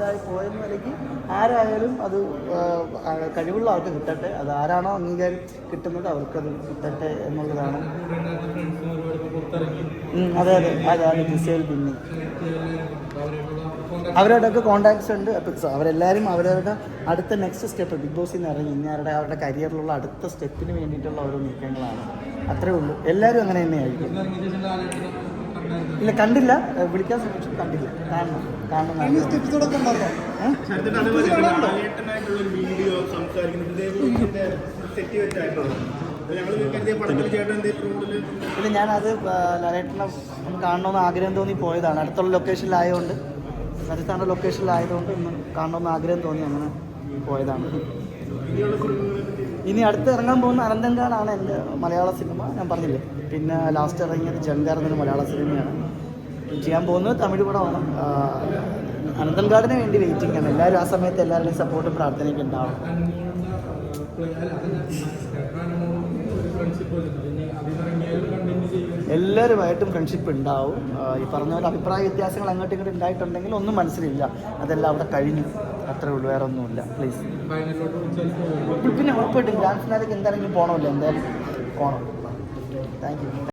പോയെന്ന നിലയ്ക്ക് ആരായാലും അത് കഴിവുള്ള ആൾക്ക് കിട്ടട്ടെ. അത് ആരാണോ അംഗീകാരം കിട്ടുന്നത് അവർക്കത് കിട്ടട്ടെ എന്നുള്ളതാണ്. അതെ അതെ അതെ. അതെ ജിസേൽ പിന്നെ അവരോടൊക്കെ കോണ്ടാക്ട്സ് ഉണ്ട്. അപ്പം സ- അവരെല്ലാവരും അവരവരുടെ അടുത്ത നെക്സ്റ്റ് സ്റ്റെപ്പ് ബിഗ് ബോസിൽ നിന്ന് ഇറങ്ങി ഇനി അവരുടെ അവരുടെ കരിയറിലുള്ള അടുത്ത സ്റ്റെപ്പിന് വേണ്ടിയിട്ടുള്ള ഓരോ നീക്കങ്ങളാണ്. അത്രേ ഉള്ളൂ. എല്ലാവരും അങ്ങനെ തന്നെയായിരിക്കും. ഇല്ല കണ്ടില്ല. വിളിക്കാൻ ശ്രമിച്ചു കണ്ടില്ല. കാണണം കാണണം ഇല്ല ഞാനത് ലാലേട്ടനെ ഒന്ന് കാണണമെന്ന് ആഗ്രഹം തോന്നി പോയതാണ്. അടുത്തുള്ള ലൊക്കേഷനിലായതുകൊണ്ട് രാജസ്ഥാന്റെ ലൊക്കേഷനിലായതുകൊണ്ട് ഒന്ന് കാണണമെന്ന് ആഗ്രഹം തോന്നി അങ്ങനെ പോയതാണ്. ഇനി അടുത്ത് ഇറങ്ങാൻ പോകുന്ന അനന്തൻകാടാണ് എന്റെ മലയാള സിനിമ. ഞാൻ പറഞ്ഞില്ലേ? പിന്നെ ലാസ്റ്റ് ഇറങ്ങിയത് ജങ്കാർ എന്നൊരു മലയാള സിനിമയാണ്. ചെയ്യാൻ പോകുന്നത് തമിഴ് പടമാണ്. അനന്തൻകാടിന് വേണ്ടി വെയിറ്റിംഗ് ആണ്. എല്ലാവരും ആ സമയത്ത് എല്ലാവരുടെയും സപ്പോർട്ടും പ്രാർത്ഥനയൊക്കെ ഉണ്ടാവും എല്ലാവരുമായിട്ടും ഫ്രണ്ട്ഷിപ്പ് ഉണ്ടാവും. ഈ പറഞ്ഞ പോലെ അഭിപ്രായ വ്യത്യാസങ്ങൾ അങ്ങോട്ടും ഇങ്ങോട്ടും ഉണ്ടായിട്ടുണ്ടെങ്കിൽ ഒന്നും മനസ്സിലില്ല. അതെല്ലാം അവിടെ കഴിഞ്ഞു. അത്രേ ഉള്ളൂ വേറെ ഒന്നുമില്ല പ്ലീസ് പിന്നെ ഉറപ്പായിട്ടും ഗ്രാൻഡ് ഫിനാലേക്ക് എന്തായാലും പോകണമല്ലോ എന്തായാലും പോകണം താങ്ക് യു